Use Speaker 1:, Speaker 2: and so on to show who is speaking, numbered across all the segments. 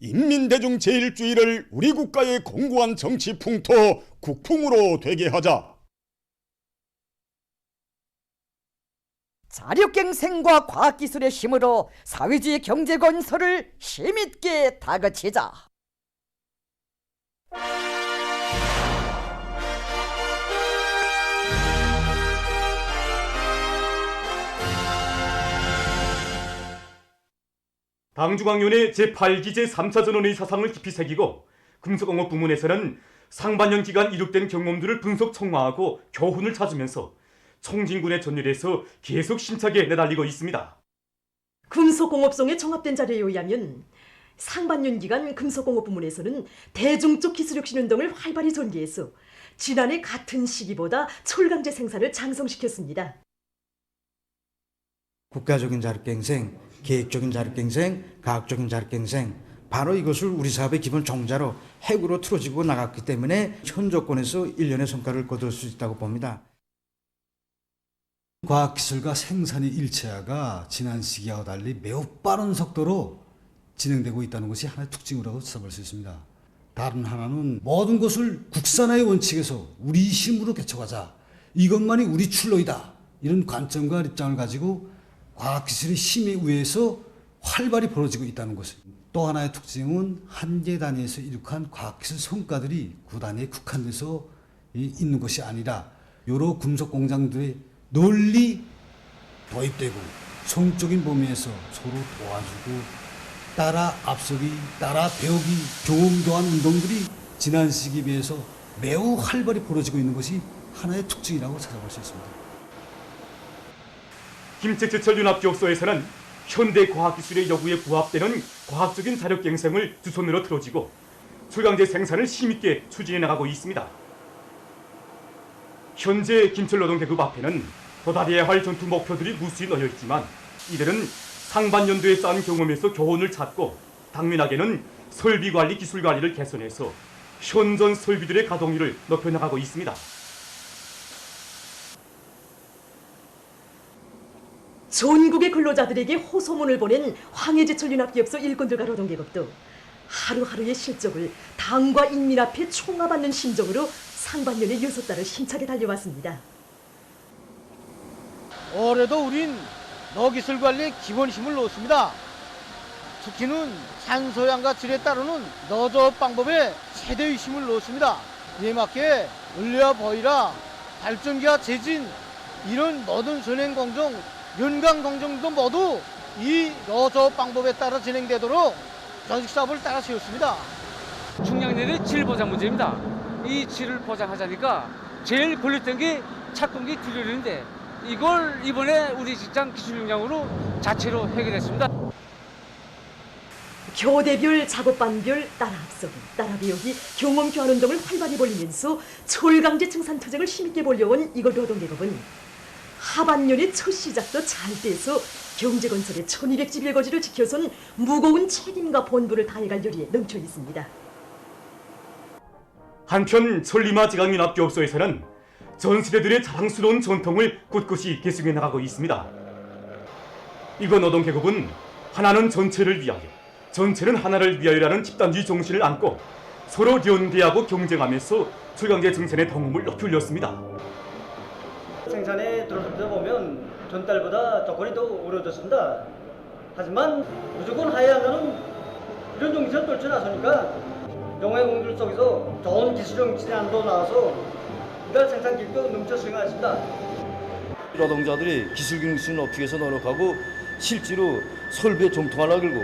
Speaker 1: 인민대중 제일주의를 우리 국가의 공고한 정치 풍토 국풍으로 되게 하자.
Speaker 2: 자력갱생과 과학기술의 힘으로 사회주의 경제 건설을 힘있게 다그치자.
Speaker 3: 당중앙위원회 제8기 제3차 전원의 사상을 깊이 새기고 금속공업 부문에서는 상반년 기간 이룩된 경험들을 분석 청화하고 교훈을 찾으면서 청진군에 전열해서 계속 심차게 내달리고 있습니다.
Speaker 4: 금속공업성에 정합된 자료에 의하면 상반년 기간 금속공업 부문에서는 대중적 기술혁 신 운동을 활발히 전개해서 지난해 같은 시기보다 철강제 생산을 장성시켰습니다.
Speaker 5: 국가적인 자력갱생, 계획적인 자력갱생, 과학적인 자력갱생 바로 이것을 우리 사업의 기본 종자로 핵으로 틀어지고 나갔기 때문에 현 조건에서 일련의 성과를 거둘 수 있다고 봅니다.
Speaker 6: 과학기술과 생산의 일체화가 지난 시기와 달리 매우 빠른 속도로 진행되고 있다는 것이 하나의 특징이라고 찾아볼 수 있습니다. 다른 하나는 모든 것을 국산화의 원칙에서 우리 힘으로 개척하자. 이것만이 우리 출로이다. 이런 관점과 입장을 가지고 과학기술의 힘에 의해서 활발히 벌어지고 있다는 것입니다. 또 하나의 특징은 한계 단위에서 이룩한 과학기술 성과들이 구단위에 국한돼서 이- 있는 것이 아니라 여러 금속 공장들의 널리 도입되고 성적인 범위에서 서로 도와주고 따라 앞서기, 따라 배우기, 경험 교환 운동들이 지난 시기에 비해서 매우 활발히 벌어지고 있는 것이 하나의 특징이라고 찾아볼 수 있습니다.
Speaker 3: 김책제철 윤합기업소에서는 현대 과학기술의 요구에 부합되는 과학적인 자력갱생을 두 손으로 틀어지고 출강제 생산을 힘있게 추진해 나가고 있습니다. 현재 김철 노동계급 앞에는 도달해야 할 전투 목표들이 무수히 놓여 있지만 이들은 상반년도에 쌓은 경험에서 교훈을 찾고 당면하게는 설비 관리 기술 관리를 개선해서 현존 설비들의 가동률을 높여 나가고 있습니다.
Speaker 4: 전국의 근로자들에게 호소문을 보낸 황해제철 윤합기업소 일꾼들과 노동계급도 하루하루의 실적을 당과 인민 앞에 총합받는 심정으로 상반년의 여섯 달을 힘차게 달려왔습니다.
Speaker 7: 올해도 우린 너기술 관리에 기본 힘을 놓습니다. 특히는 산소양과 질에 따르는 너조업 방법에 최대의 힘을 놓습니다. 이에 맞게 을레와 버이라 발전기와 재진 이런 모든 전행 공정, 연강 공정도 모두 이 너조업 방법에 따라 진행되도록 전식 사업을 따라 세웠습니다.
Speaker 8: 중량내의 질 보장 문제입니다. 이 질을 보장하자니까 제일 걸렸던 게 착공기 균열인데 이걸 이번에 우리 직장 기술용량으로 자체로 해결했습니다.
Speaker 4: 교대별, 작업반별, 따라 앞서기, 따라 배우기, 경험 교환 운동을 활발히 벌리면서 철강제 청산 투쟁을 힘있게 벌려온 이걸 노동계급은 하반년의 첫 시작도 잘 돼서 경제건설의 1200집 일거지를 지켜선 무거운 책임과 본부를 다해갈 열의에 넘쳐 있습니다.
Speaker 3: 한편 천리마 지강윤합기업소에서는 전 세대들의 자랑스러운 전통을 꿋꿋이 계승해 나가고 있습니다. 이번 노동 계급은 하나는 전체를 위하여, 전체는 하나를 위하여라는 집단주의 정신을 안고 서로 연대하고 경쟁하면서 출강제 증산의 덩음을 높이 올렸습니다.
Speaker 9: 생산에 들어서다 보면 전달보다 조건이 더 어려워졌습니다. 하지만 무조건 하야하는 이런 정신을 떨쳐 나서니까 영의 공들 속에서 좋은 기술형 진안도 나와서 이달 생산 기획도 넘쳐 수행하였습니다.
Speaker 10: 노동자들이 기술 경신을 높이기 위해서 노력하고 실제로 설비에 정통하라 길고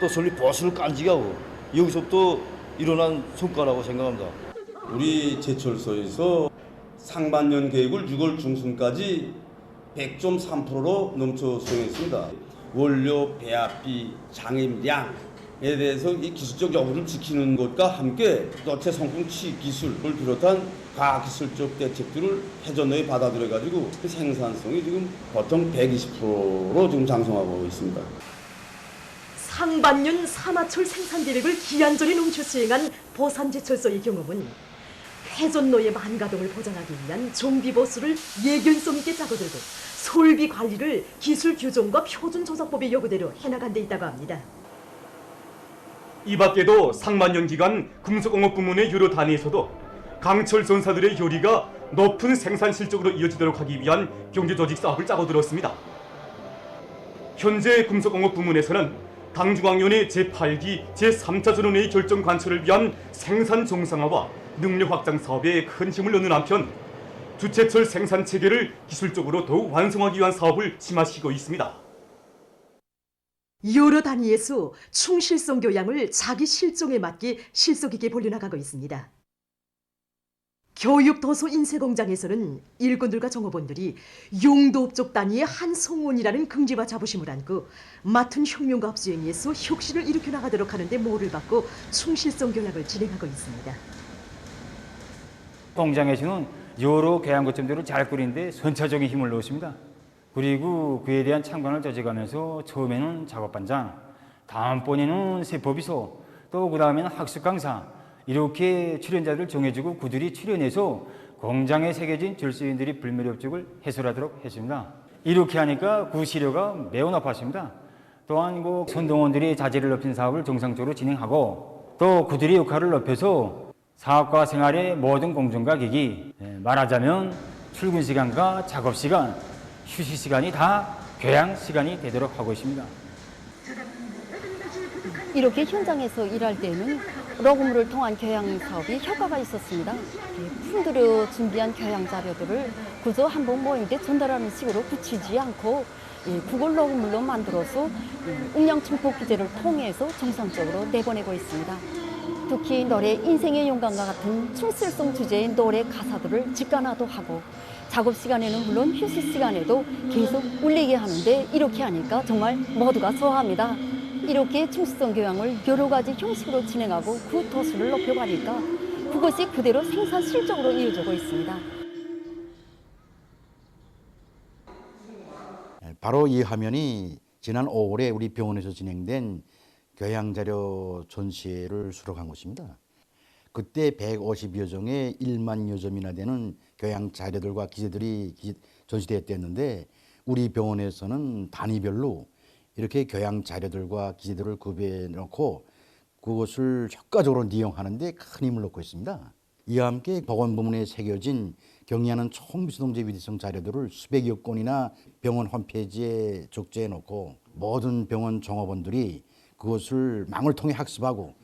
Speaker 10: 또 설비 보수를 깐지게 하고 여기서부터 일어난 성과라고 생각합니다.
Speaker 11: 우리 제철소에서 상반년 계획을 6월 중순까지 100.3%로 넘쳐 수행했습니다. 원료 배합비 장입량에 대해서 이 기술적 여부를 지키는 것과 함께 너체 성품 취 기술을 비롯한 과학기술적 대책들을 해전에 받아들여 가지고 그 생산성이 지금 보통 120%로 지금 장성하고 있습니다.
Speaker 4: 상반년 사마철 생산 계획을 기한전에 넘쳐 수행한 보산제철소의 경험은 회전로의 만가동을 보장하기 위한 정비 보수를 예견성 있게 짜고들고 설비 관리를 기술 규정과 표준 조작법의 요구대로 해나간 데 있다고 합니다.
Speaker 3: 이 밖에도 상만년 기간 금속공업 부문의 여러 단위에서도 강철 전사들의 효리가 높은 생산 실적으로 이어지도록 하기 위한 경제 조직 사업을 짜고 들었습니다. 현재 금속공업 부문에서는 당중앙위원회 제8기 제3차 전원회의 결정 관철을 위한 생산 정상화와 능력 확장 사업에 큰 힘을 넣는 한편 주체철 생산 체계를 기술적으로 더욱 완성하기 위한 사업을 심화시키고 있습니다.
Speaker 4: 여러 단위에서 충실성 교양을 자기 실종에 맞게 실속 있게 벌려나가고 있습니다. 교육 도서 인쇄 공장에서는 일꾼들과 종업원들이 용도업적 단위의 한 송원이라는 긍지와 자부심을 안고 맡은 혁명과 수행에서 혁신을 일으켜 나가도록 하는데 모를 받고 충실성 교양을 진행하고 있습니다.
Speaker 12: 공장에서는 여러 교양 거점들을 잘 꾸리는데 선차적인 힘을 넣었습니다. 그리고 그에 대한 참관을 저지가면서 처음에는 작업반장, 다음번에는 세법이소, 또 그 다음에는 학습 강사 이렇게 출연자들 정해주고 그들이 출연해서 공장에 새겨진 절수인들이 불멸의 업적을 해설하도록 했습니다. 이렇게 하니까 그 시료가 매우 높았습니다. 또한 그 선동원들이 자질을 높인 사업을 정상적으로 진행하고 또 그들의 역할을 높여서 사업과 생활의 모든 공정과 기기 예, 말하자면 출근 시간과 작업 시간, 휴식 시간이 다 교양 시간이 되도록 하고 있습니다.
Speaker 13: 이렇게 현장에서 일할 때는 러그물을 통한 교양 사업이 효과가 있었습니다. 예, 품들여 준비한 교양 자료들을 그저 한번 모임 때 전달하는 식으로 붙이지 않고 예, 그걸 러그물로 만들어서 예, 음양침포 기제를 통해서 정상적으로 내보내고 있습니다. 특히 노래 인생의 용감과 같은 충실성 주제의 노래 가사들을 직관화도 하고 작업 시간에는 물론 휴식 시간에도 계속 울리게 하는데 이렇게 하니까 정말 모두가 좋아합니다. 이렇게 충실성 교양을 여러 가지 형식으로 진행하고 그 도수를 높여가니까 그것이 그대로 생산 실적으로 이어지고 있습니다.
Speaker 14: 바로 이 화면이 지난 5월에 우리 병원에서 진행된 교양자료 전시회를 수록한 것입니다. 그때 150여 종의 1만 여 점이나 되는 교양 자료들과 기재들이 전시되었는데 우리 병원에서는 단위별로 이렇게 교양 자료들과 기재들을 구비해 놓고 그것을 효과적으로 이용하는데 큰 힘을 놓고 있습니다. 이와 함께 보건 부문에 새겨진 경리하는 총비수동제 위대성 자료들을 수백여 건이나 병원 홈페이지에 적재해 놓고 모든 병원 종업원들이 그것을 망을 통해 학습하고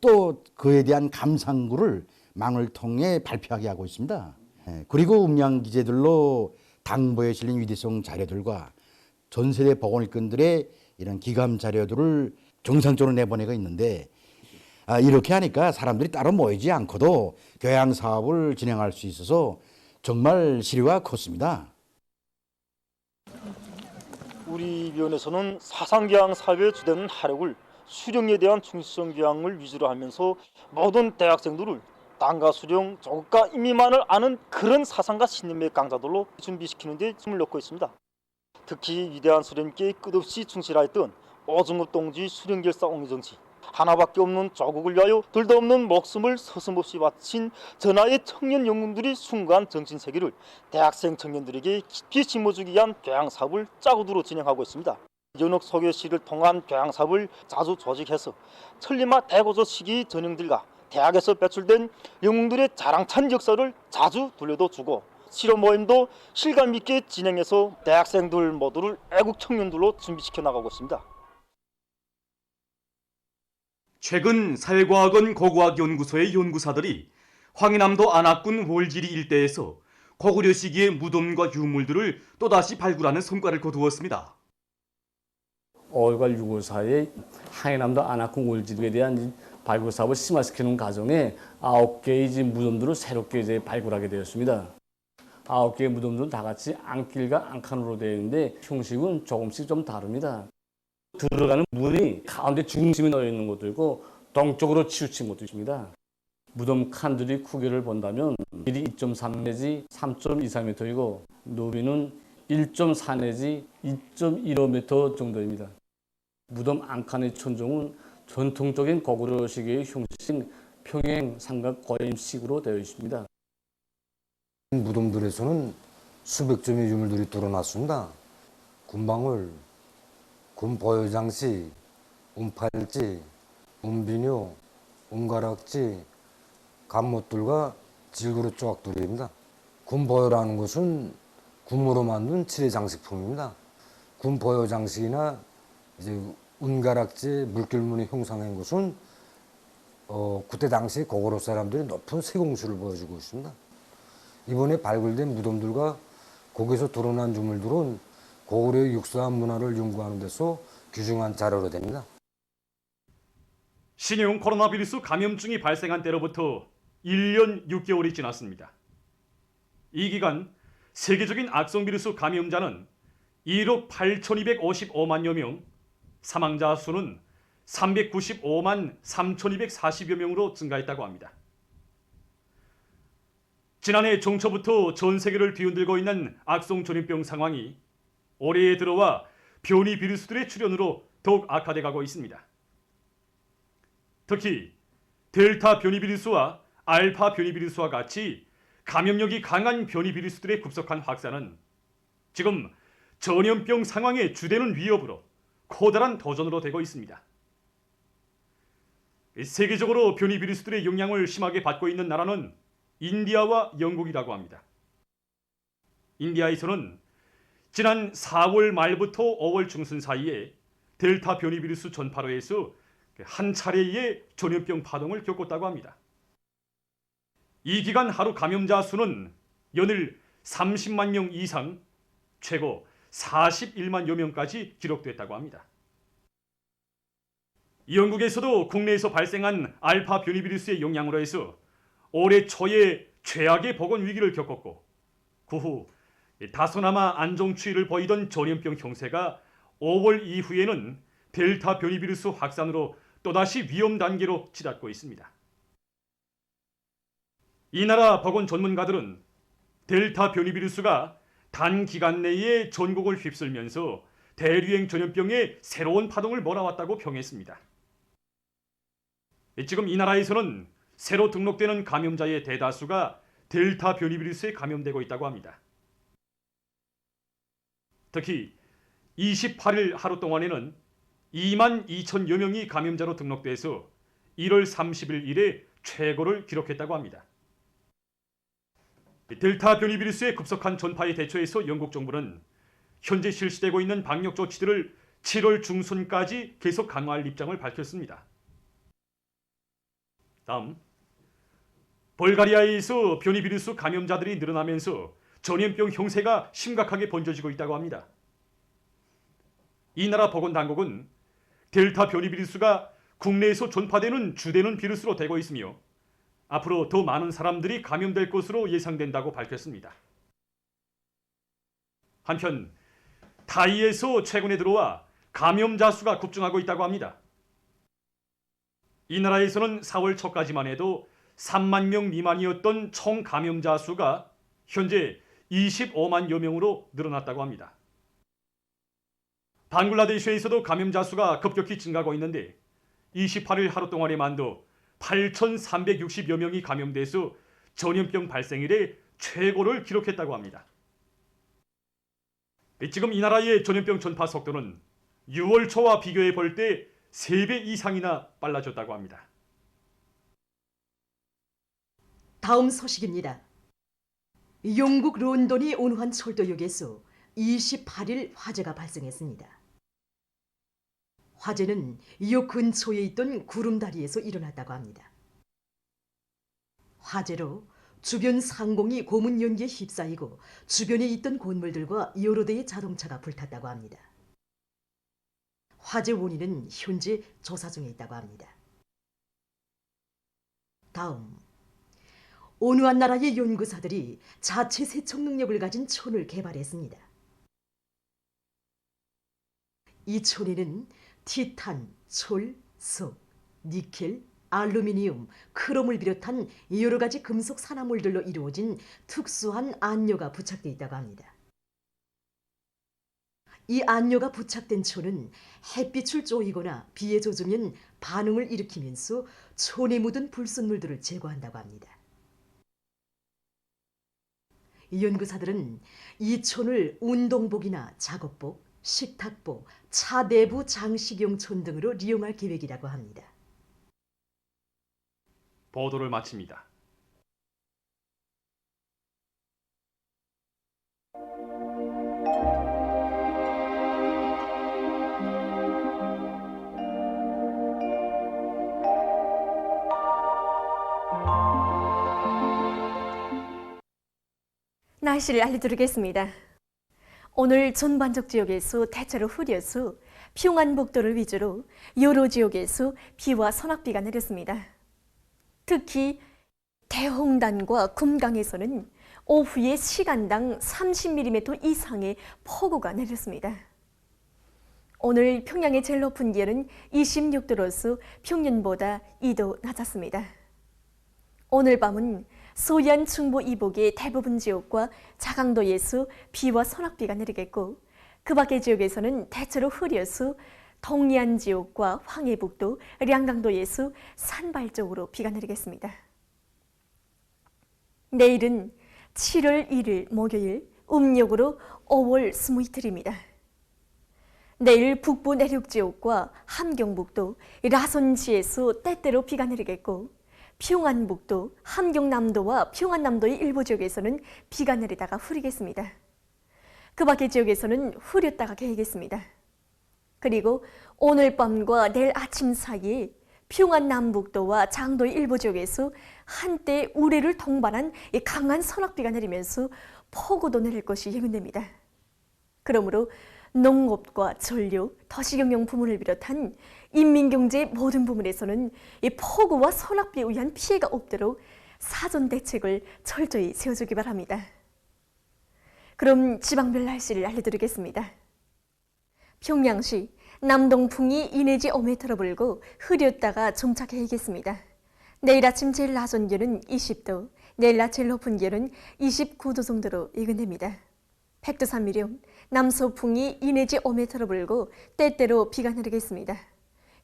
Speaker 14: 또 그에 대한 감상구를 망을 통해 발표하게 하고 있습니다. 예, 그리고 음량 기재들로 당보에 실린 위대성 자료들과 전 세대 보건일꾼들의 이런 기감 자료들을 정상적으로 내보내고 있는데 아, 이렇게 하니까 사람들이 따로 모이지 않고도 교양 사업을 진행할 수 있어서 정말 실효가 컸습니다.
Speaker 10: 우리 위원회에서는 사상교양 사업에 주되는 하력을 수령에 대한 충실성 교양을 위주로 하면서 모든 대학생들을 땅과 수령, 조국과 임의만을 아는 그런 사상과 신념의 강자들로 준비시키는 데 힘을 넣고 있습니다. 특히 위대한 수령께 끝없이 충실하였던 오중업 동지 수령결사 옹정치 하나밖에 없는 조국을 위하여 둘도 없는 목숨을 서슴없이 바친 전하의 청년 영웅들이 숭고한 정신 세계를 대학생 청년들에게 깊이 심어주기 위한 교양 사업을 짜고두로 진행하고 있습니다. 연옥 소교시를 통한 교양 사업을 자주 조직해서 천리마 대고조 시기 전형들과 대학에서 배출된 영웅들의 자랑찬 역사를 자주 돌려도 주고 실험 모임도 실감 있게 진행해서 대학생들 모두를 애국 청년들로 준비시켜 나가고 있습니다.
Speaker 3: 최근 사회과학원 고고학 연구소의 연구사들이 황해남도 안악군 월지리 일대에서 고구려 시기의 무덤과 유물들을 또다시 발굴하는 성과를 거두었습니다.
Speaker 15: 5월과 6월 사이에 하해남도 안악군 월지리에 대한 발굴 사업을 심화시키는 과정에 9개의 무덤들을 새롭게 이제 발굴하게 되었습니다. 9개의 무덤들은 다 같이 안길과 안칸으로 되어 있는데 형식은 조금씩 좀 다릅니다. 들어가는 문이 가운데 중심에 놓여 있는 것도 있고 동쪽으로 치우친 것도 있습니다. 무덤 칸들이 크기를 본다면 길이 2.3 내지 3.23m이고 높이는 1.4 내지 2.15m 정도입니다. 무덤 안칸의 천정은 전통적인 고구려식의 형식 평행 삼각 거임식으로 되어 있습니다.
Speaker 16: 무덤들에서는 수백 점의 유물들이 드러났습니다. 군방울, 군보여장식, 운팔찌, 은비뇨, 은가락지, 갑못들과 질그릇 조각들입니다. 군보여라는 것은 금으로 만든 칠의 장식품입니다. 군보여 장식이나 이제 은가락지, 물결무늬 형상한 것은 어, 그때 당시 고구려 사람들이 높은 세공수를 보여주고 있습니다. 이번에 발굴된 무덤들과 거기서 드러난 유물들은 고구려의 육사한 문화를 연구하는 데서 귀중한 자료로 됩니다.
Speaker 3: 신형 코로나 바이러스 감염증이 발생한 때로부터 1년 6개월이 지났습니다. 이 기간 세계적인 악성 비루스 감염자는 1억 8,255만여 명, 사망자 수는 395만 3,240여 명으로 증가했다고 합니다. 지난해 종초부터 전 세계를 뒤흔들고 있는 악성 전염병 상황이 올해에 들어와 변이 비루스들의 출현으로 더욱 악화돼 가고 있습니다. 특히 델타 변이 비루스와 알파 변이 비루스와 같이 감염력이 강한 변이 비루스들의 급속한 확산은 지금 전염병 상황의 주되는 위협으로 커다란 도전으로 되고 있습니다. 세계적으로 변이 비루스들의 영향을 심하게 받고 있는 나라는 인디아와 영국이라고 합니다. 인디아에서는 지난 4월 말부터 5월 중순 사이에 델타 변이 비루스 전파로 해서 한 차례의 전염병 파동을 겪었다고 합니다. 이 기간 하루 감염자 수는 연일 30만 명 이상, 최고 41만여 명까지 기록됐다고 합니다. 영국에서도 국내에서 발생한 알파 변이 비루스의 영향으로 해서 올해 초에 최악의 보건 위기를 겪었고 그 후 다소나마 안정 추이를 보이던 전염병 형세가 5월 이후에는 델타 변이 비루스 확산으로 또다시 위험 단계로 치닫고 있습니다. 이 나라 보건 전문가들은 델타 변이 비루스가 단 기간 내에 전국을 휩쓸면서 대류행 전염병의 새로운 파동을 몰아왔다고 평했습니다. 지금 이 나라에서는 새로 등록되는 감염자의 대다수가 델타 변이 비루스에 감염되고 있다고 합니다. 특히 28일 하루 동안에는 2만 2천여 명이 감염자로 등록돼서 1월 30일 이래 최고를 기록했다고 합니다. 델타 변이 비루스의 급속한 전파에 대처해서 영국 정부는 현재 실시되고 있는 방역 조치들을 7월 중순까지 계속 강화할 입장을 밝혔습니다. 다음 볼가리아에서 변이 비루스 감염자들이 늘어나면서 전염병 형세가 심각하게 번져지고 있다고 합니다. 이 나라 보건당국은 델타 변이 비루스가 국내에서 전파되는 주되는 비루스로 되고 있으며 앞으로 더 많은 사람들이 감염될 것으로 예상된다고 밝혔습니다. 한편 타이에서 최근에 들어와 감염자 수가 급증하고 있다고 합니다. 이 나라에서는 4월 초까지만 해도 3만 명 미만이었던 총 감염자 수가 현재 25만 여 명으로 늘어났다고 합니다. 방글라데시에서도 감염자 수가 급격히 증가하고 있는데 28일 하루 동안에만도 8,360여 명이 감염돼서 전염병 발생 이래 최고를 기록했다고 합니다. 지금 이 나라의 전염병 전파 속도는 6월 초와 비교해 볼 때 3배 이상이나 빨라졌다고 합니다.
Speaker 4: 다음 소식입니다. 영국 런던이 온후한 철도역에서 28일 화재가 발생했습니다. 화재는 역 근처에 있던 구름다리에서 일어났다고 합니다. 화재로 주변 상공이 고문 연기에 휩싸이고 주변에 있던 건물들과 여러 대의 자동차가 불탔다고 합니다. 화재 원인은 현재 조사 중에 있다고 합니다. 다음 온유한 나라의 연구사들이 자체 세척 능력을 가진 촌을 개발했습니다. 이 촌에는 티탄, 철, 석, 니켈, 알루미늄, 크롬을 비롯한 여러 가지 금속 산화물들로 이루어진 특수한 안료가 부착되어 있다고 합니다. 이 안료가 부착된 촌은 햇빛을 쪼이거나 비에 젖으면 반응을 일으키면서 촌에 묻은 불순물들을 제거한다고 합니다. 연구사들은 이 촌을 운동복이나 작업복, 식탁복, 차 내부 장식용 촌 등으로利用할 계획이라고 합니다.
Speaker 3: 보도를 마칩니다.
Speaker 17: 날씨를 알려드리겠습니다. 오늘 전반적 지역에서 대체로 흐려서 평안북도를 위주로 여러 지역에서 비와 소낙비가 내렸습니다. 특히 대홍단과 금강에서는 오후에 시간당 30mm 이상의 폭우가 내렸습니다. 오늘 평양의 제일 높은 기온은 26도로서 평년보다 2도 낮았습니다. 오늘 밤은 소연 충북 이북의 대부분 지역과 자강도에서 비와 소낙비가 내리겠고 그 밖의 지역에서는 대체로 흐려서 동해안 지역과 황해북도, 량강도에서 산발 쪽으로 비가 내리겠습니다. 내일은 7월 1일 목요일 음력으로 5월 20이틀입니다. 내일 북부 내륙 지역과 함경북도, 라선지에서 때때로 비가 내리겠고 평안북도, 함경남도와 평안남도의 일부 지역에서는 비가 내리다가 흐리겠습니다. 그 밖의 지역에서는 흐렸다가 개겠습니다. 그리고 오늘 밤과 내일 아침 사이에 평안남북도와 장도의 일부 지역에서 한때 우레를 동반한 강한 선악비가 내리면서 폭우도 내릴 것이 예견됩니다. 그러므로 농업과 전력, 도시경영 부문을 비롯한 인민경제 모든 부문에서는 이 폭우와 소낙비에 의한 피해가 없도록 사전 대책을 철저히 세워주기 바랍니다. 그럼 지방별 날씨를 알려드리겠습니다. 평양시 남동풍이 이내지 5m로 불고 흐렸다가 정착해야겠습니다. 내일 아침 제일 낮은 기온은 20도, 내일 낮 제일 높은 기온은 29도 정도로 예견됩니다. 백두산미령 남서풍이 이내지 5m로 불고 때때로 비가 내리겠습니다.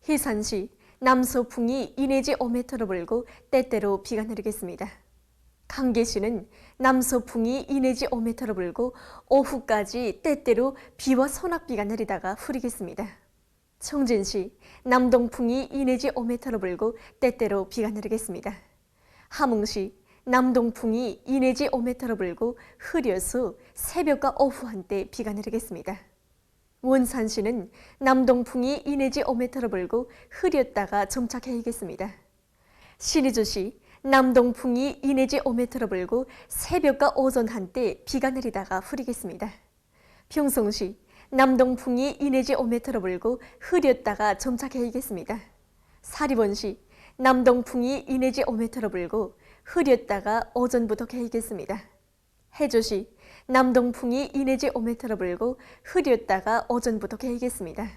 Speaker 17: 희산시 남서풍이 이내지 5m로 불고 때때로 비가 내리겠습니다. 강계시는 남서풍이 이내지 5m로 불고 오후까지 때때로 비와 소낙비가 내리다가 흐리겠습니다. 청진시 남동풍이 이내지 5m로 불고 때때로 비가 내리겠습니다. 함흥시 남동풍이 이내지 5m로 불고 흐려서 새벽과 오후 한때 비가 내리겠습니다. 원산시는 남동풍이 이내지 5m로 불고 흐렸다가 정착해야겠습니다. 신의주시 남동풍이 이내지 5m로 불고 새벽과 오전 한때 비가 내리다가 흐리겠습니다. 평성시 남동풍이 이내지 5m로 불고 흐렸다가 정착해야겠습니다. 사리원시 남동풍이 이내지 5m로 불고 흐렸다가 오전부터 개겠습니다. 해조시 남동풍이 이내지 5m로 불고 흐렸다가 오전부터 개겠습니다.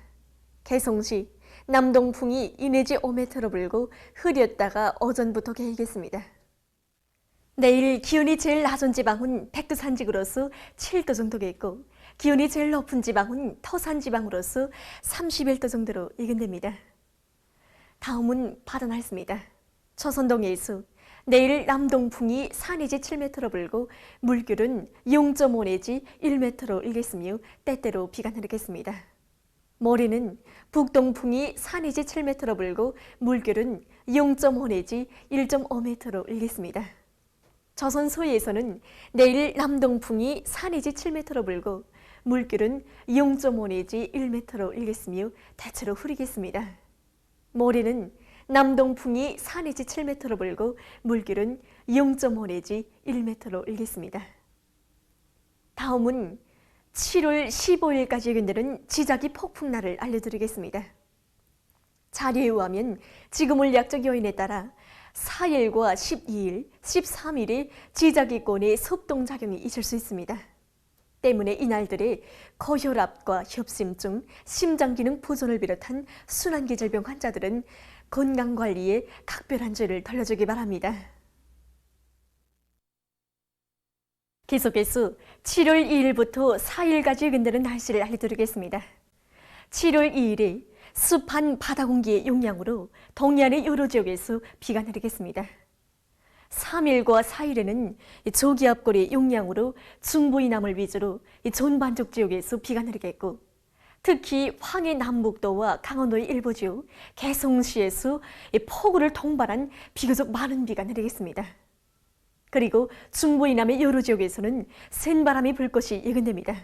Speaker 17: 개성시 남동풍이 이내지 5m로 불고 흐렸다가 오전부터 개겠습니다. 내일 기온이 제일 낮은 지방은 백두 산지구로서 7도 정도 겠고 기온이 제일 높은 지방은 터산 지방으로서 31도 정도로 예견됩니다. 다음은 바다 날씨입니다. 초선동해수 내일 남동풍이 4 내지 7m로 불고 물결은 0.5 내지 1m로 일겠으며 때때로 비가 내리겠습니다. 모레는 북동풍이 4 내지 7m로 불고 물결은 0.5 내지 1.5m로 일겠습니다. 조선 서해에서는 내일 남동풍이 4 내지 7m로 불고 물결은 0.5 내지 1m로 일겠으며 대체로 흐리겠습니다. 모레는 남동풍이 4 내지 7m로 불고 물결은 0.5 내지 1m로 일겠습니다. 다음은 7월 15일까지 예견되는 지자기 폭풍날을 알려드리겠습니다. 자료에 의하면 지금 을약적 요인에 따라 4일과 12일, 13일에 지자기권의 섭동작용이 있을 수 있습니다. 때문에 이날들에 고혈압과 협심증, 심장기능 부전을 비롯한 순환기 질병 환자들은 건강관리에 각별한 죄를 덜려주기 바랍니다. 계속해서 7월 2일부터 4일까지 예견되는 날씨를 알려드리겠습니다. 7월 2일에 습한 바다 공기의 영향으로 동해안의 여러 지역에서 비가 내리겠습니다. 3일과 4일에는 조기압골의 영향으로 중부 이남을 위주로 전반적 지역에서 비가 내리겠고 특히 황해 남북도와 강원도의 일부주, 개성시에서 이 폭우를 통발한 비교적 많은 비가 내리겠습니다. 그리고 중부 이남의 여러 지역에서는 센 바람이 불 것이 예견됩니다.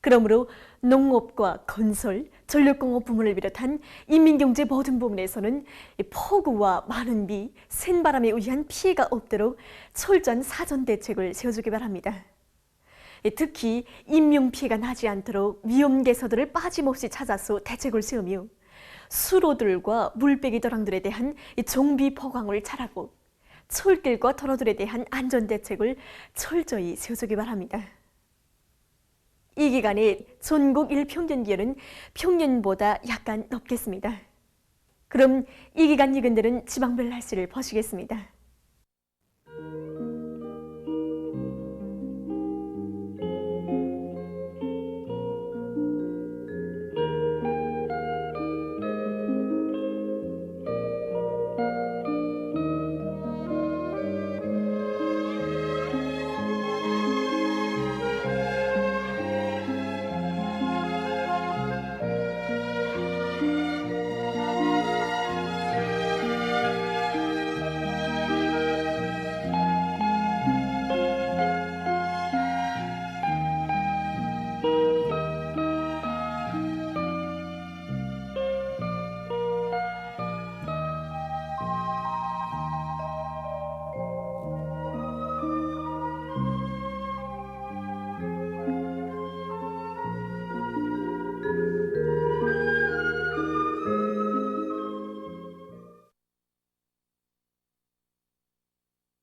Speaker 17: 그러므로 농업과 건설, 전력공업 부문을 비롯한 인민경제 모든 부문에서는 이 폭우와 많은 비, 센 바람에 의한 피해가 없도록 철저한 사전 대책을 세워주기 바랍니다. 예, 특히 인명 피해가 나지 않도록 위험 개서들을 빠짐없이 찾아서 대책을 세우며 수로들과 물배기 도랑들에 대한 이 정비 보강을 잘하고 철길과 도로들에 대한 안전 대책을 철저히 세워주기 바랍니다. 이 기간에 전국 일평균 기온은 평년보다 약간 높겠습니다. 그럼 이 기간 예근들은 지방별 날씨를 보시겠습니다.